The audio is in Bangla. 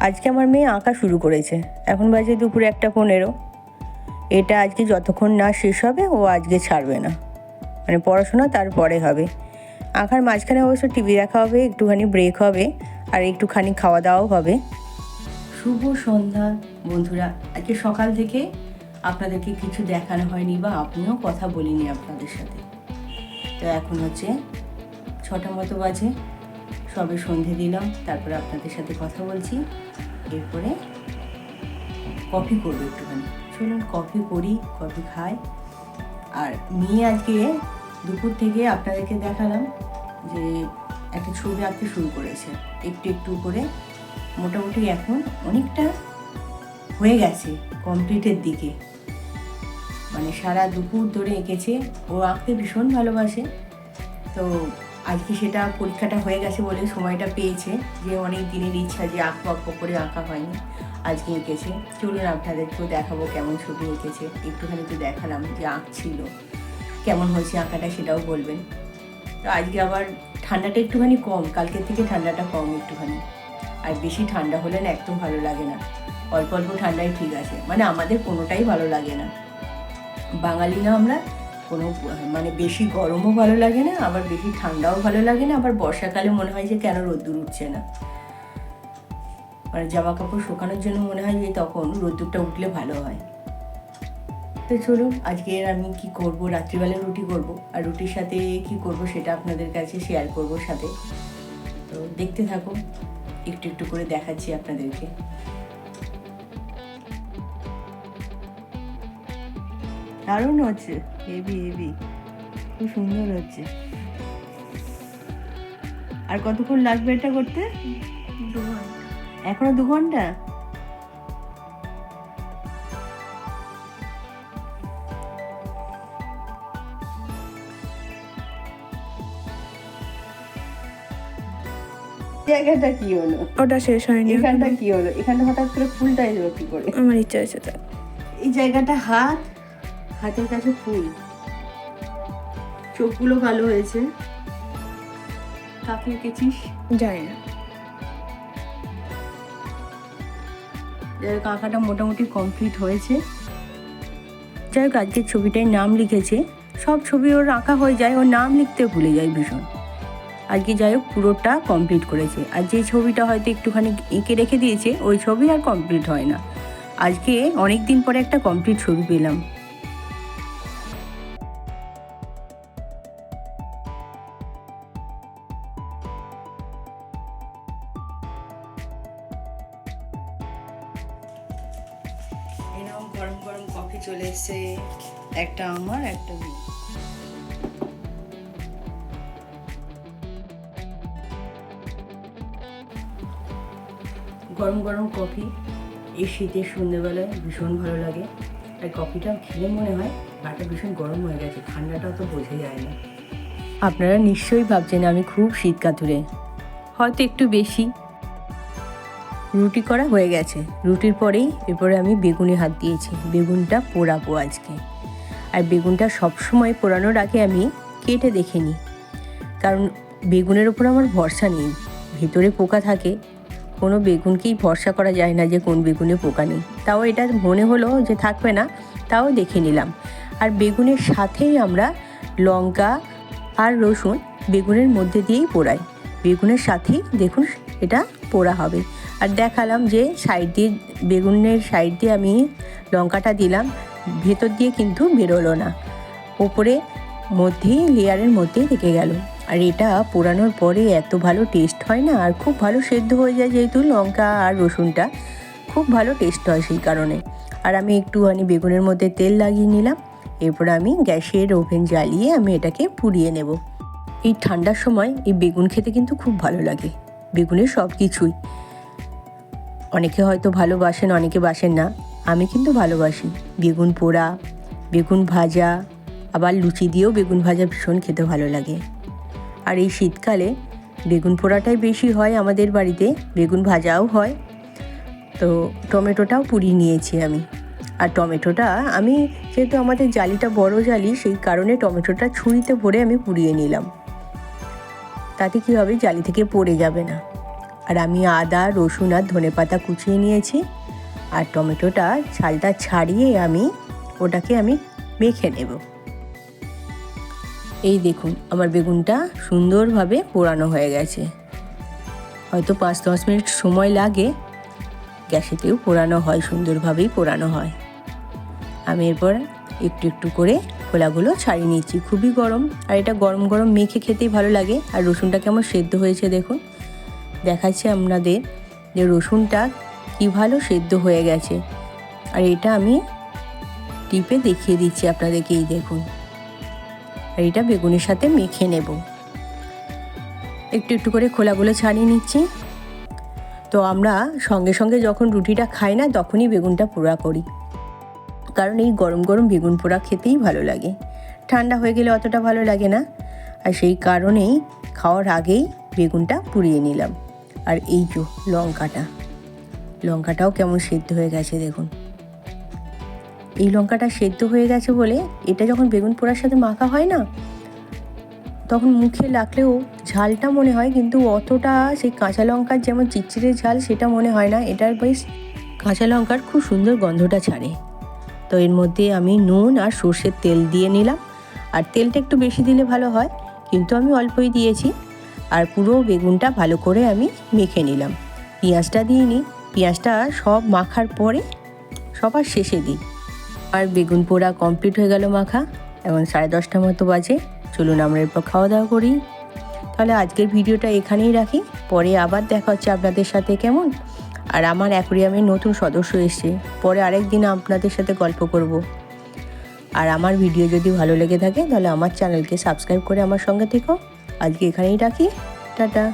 আজকে আমার মেয়ে আঁকা শুরু করেছে। এখন বাজে দুপুরে একটা পনেরো। এটা আজকে যতক্ষণ না শেষ হবে, ও আজকে ছাড়বে না। মানে পড়াশোনা তারপরে হবে। আঁকার মাঝখানে অবশ্য টিভি দেখা হবে, একটুখানি ব্রেক হবে, আর একটুখানি খাওয়া দাওয়াও হবে। শুভ সন্ধ্যা, বন্ধুরা। আজকে সকাল থেকে আপনাদেরকে কিছু দেখানো হয়নি বা আপনিও কথা বলিনি আপনাদের সাথে। তো এখন হচ্ছে ছটা মতো বাজে। সবে সন্ধে দিলাম, তারপরে আপনাদের সাথে কথা বলছি। এরপরে কফি করব একটুখানি। চলুন কফি করি, কফি খাই। আর মেয়ে আজকে দুপুর থেকে আপনাদেরকে দেখালাম যে একটা ছবি আঁকতে শুরু করেছে। একটু একটু করে মোটামুটি এখন অনেকটা হয়ে গেছে কমপ্লিটের দিকে। মানে সারা দুপুর ধরে এঁকেছে। ও আঁকতে ভীষণ ভালোবাসে। তো আজকে সেটা পরীক্ষাটা হয়ে গেছে বলে সময়টা পেয়েছে, যে অনেক দিনের ইচ্ছা যে আঁকবো আঁকবো করে আঁকা হয়নি, আজকে এঁকেছে। চলুন আপনাদেরকেও দেখাবো কেমন ছবি এঁকেছে। একটুখানি তো দেখালাম যে আঁকছিল। কেমন হয়েছে আঁকাটা সেটাও বলবেন। তো আজকে আবার ঠান্ডাটা একটুখানি কম, কালকের থেকে ঠান্ডাটা কম একটুখানি। আর বেশি ঠান্ডা হলে না একদম ভালো লাগে না। অল্প অল্প ঠান্ডাই ঠিক আছে। মানে আমাদের কোনোটাই ভালো লাগে না। বাঙালি না আমরা কোনো মানে বেশি গরমও ভালো লাগে না, আবার বেশি ঠান্ডাও ভালো লাগে না, আবার বর্ষাকালে মনে হয় যে কেন রোদ্দুর উঠছে না। মানে জামা কাপড় শুকানোর জন্য মনে হয় যে তখন রোদ্দুরটা উঠলে ভালো হয়। তো চলুন, আজকে আমি কি করব? রাত্রিবেলা রুটি করব, আর রুটির সাথে কি করব সেটা আপনাদের কাছে শেয়ার করব সাথে। তো দেখতে থাকুন, একটু একটু করে দেখাচ্ছি আপনাদেরকে। দারুণ হচ্ছে হেভি হেভি খুব সুন্দর হচ্ছে। আর কতক্ষণ লাগবে এটা করতে? এখনও দু ঘণ্টা? জায়গাটা কি হলো? ওটা শেষ হয়নি। এখানটা কি হলো? এখানটা হঠাৎ করে ফুলটা এলো কি করে? আমার ইচ্ছা হয়েছে এই জায়গাটা হাত? হাতের কাছে ফুল। চোখগুলো ভালো হয়েছে। কাকে এঁকেছিস জানি না। আঁকাটা মোটামুটি কমপ্লিট হয়েছে। যাই হোক আজকের ছবিটায় নাম লিখেছে। সব ছবি ওর আঁকা হয়ে যায় ওর নাম লিখতে ভুলে যায় ভীষণ। আজকে যাই হোক পুরোটা কমপ্লিট করেছে। আর যে ছবিটা হয়তো একটুখানি এঁকে রেখে দিয়েছে ওই ছবি আর কমপ্লিট হয় না। আজকে অনেক দিন পরে একটা কমপ্লিট ছবি পেলাম। গরম গরম কফি চলে এসছে। একটা আমার একটা মেয়ে গরম গরম কফি এই শীতের সন্ধ্যেবেলায় ভীষণ ভালো লাগে। আর কফিটা খেলে মনে হয় গাটা ভীষণ গরম হয়ে গেছে ঠান্ডাটা তো বোঝা যায় না। আপনারা নিশ্চয়ই ভাবছেন আমি খুব শীত কাতুরে। হয়তো একটু বেশি। রুটি করা হয়ে গেছে। রুটির পরেই এরপরে আমি বেগুনে হাত দিয়েছি। বেগুনটা পোড়াবো আজকে। আর বেগুনটা সবসময় পোড়ানোর আগে আমি কেটে দেখে নিই। কারণ বেগুনের ওপর আমার ভরসা নেই। ভেতরে পোকা থাকে। কোনো বেগুনকেই ভরসা করা যায় না যে কোন বেগুনে পোকা নেই। তাও এটা মনে হলো যে থাকবে না, তাও দেখে নিলাম। আর বেগুনের সাথেই আমরা লঙ্কা আর রসুন বেগুনের মধ্যে দিয়েই পোড়াই। বেগুনের সাথেই দেখুন, এটা পোড়া হবে। আর দেখালাম যে সাইড দিয়ে, বেগুনের সাইড দিয়ে আমি লঙ্কাটা দিলাম। ভেতর দিয়ে কিন্তু বেরোলো না। ওপরে মধ্যেই লেয়ারের মধ্যেই থেকে গেল। আর এটা পোড়ানোর পরে এত ভালো টেস্ট হয় না, আর খুব ভালো সেদ্ধ হয়ে যায় যেহেতু লঙ্কা আর রসুনটা। খুব ভালো টেস্ট হয় সেই কারণে। আর আমি একটুখানি বেগুনের মধ্যে তেল লাগিয়ে নিলাম। এরপর আমি গ্যাসের ওভেন জ্বালিয়ে আমি এটাকে পুড়িয়ে নেব। এই ঠান্ডার সময় এই বেগুন খেতে কিন্তু খুব ভালো লাগে। বেগুনের সব কিছুই অনেকে হয়তো ভালোবাসেন, অনেকে বাসেন না। আমি কিন্তু ভালোবাসি। বেগুন পোড়া, বেগুন ভাজা, আবার লুচি দিয়েও বেগুন ভাজা ভীষণ খেতে ভালো লাগে। আর এই শীতকালে বেগুন পোড়াটাই বেশি হয় আমাদের বাড়িতে, বেগুন ভাজাও হয়। তো টমেটোটাও পুড়িয়ে নিয়েছি আমি। আর টমেটোটা, আমি যেহেতু আমাদের জালিটা বড় জালি, সেই কারণে টমেটোটা ছুরিতে ভরে আমি পুড়িয়ে নিলাম। তাতে কী হবে? জালি থেকে পড়ে যাবে না। আর আমি আদা, রসুন আর ধনে পাতা কুচিয়ে নিয়েছি। আর টমেটোটা ছালটা ছাড়িয়ে আমি ওটাকে আমি মেখে নেব। এই দেখুন, আমার বেগুনটা সুন্দরভাবে পোড়ানো হয়ে গেছে। হয়তো পাঁচ দশ মিনিট সময় লাগে, গ্যাসেতেও পোড়ানো হয়, সুন্দরভাবেই পোড়ানো হয়। আমি এরপর একটু একটু করে খোলাগুলো ছাড়িয়ে নিচ্ছি খুবই গরম, আর এটা গরম গরম মেখে খেতেই ভালো লাগে। আর রসুনটা কেমন সেদ্ধ হয়েছে দেখুন। দেখাচ্ছে আপনাদের যে রসুনটা কি ভালো সেদ্ধ হয়ে গেছে। আর এটা আমি টিপে দেখিয়ে দিচ্ছি আপনাদেরকে, এই দেখুন। আর এটা বেগুনের সাথে মেখে নেব। একটু একটু করে খোলাগুলো ছাড়িয়ে নিচ্ছি। তো আমরা সঙ্গে সঙ্গে যখন রুটিটা খাই না, তখনই বেগুনটা পোড়া করি। কারণ এই গরম গরম বেগুন পোড়া খেতেই ভালো লাগে। ঠান্ডা হয়ে গেলে অতটা ভালো লাগে না। আর সেই কারণেই খাওয়ার আগেই বেগুনটা পুড়িয়ে নিলাম। আর এই যে লঙ্কাটা। লঙ্কাটাও কেমন সেদ্ধ হয়ে গেছে দেখুন। এই লঙ্কাটা সেদ্ধ হয়ে গেছে বলে এটা যখন বেগুন পোড়ার সাথে মাখা হয় না, তখন মুখে লাগলেও ঝালটা মনে হয়, কিন্তু অতটা সেই কাঁচা লঙ্কার যেমন চিটচিটে ঝাল সেটা মনে হয় না। এটার বেশ কাঁচা লঙ্কার খুব সুন্দর গন্ধটা ছাড়ে। তো এর মধ্যে আমি নুন আর সর্ষের তেল দিয়ে নিলাম। আর তেলটা একটু বেশি দিলে ভালো হয়, কিন্তু আমি অল্পই দিয়েছি। আর পুরো বেগুনটা ভালো করে আমি মেখে নিলাম। পেঁয়াজটা দিয়ে নিই। পেঁয়াজটা সব মাখার পরে সবার শেষে দিই। আর বেগুন পোড়া কমপ্লিট হয়ে গেল মাখা। এখন সাড়ে দশটার মতো বাজে। চলুন আমরা এরপর খাওয়া দাওয়া করি। তাহলে আজকের ভিডিওটা এখানেই রাখি। পরে আবার দেখা হচ্ছে আপনাদের সাথে, কেমন? আর আমার অ্যাকোরিয়ামের নতুন সদস্য এসছে। পরে আরেক দিন আপনাদের সাথে গল্প করব। আর আমার ভিডিও যদি ভালো লেগে থাকে, তাহলে আমার চ্যানেলকে সাবস্ক্রাইব করে আমার সঙ্গে থেকো। আজকে এখানেই রাখি টাটা।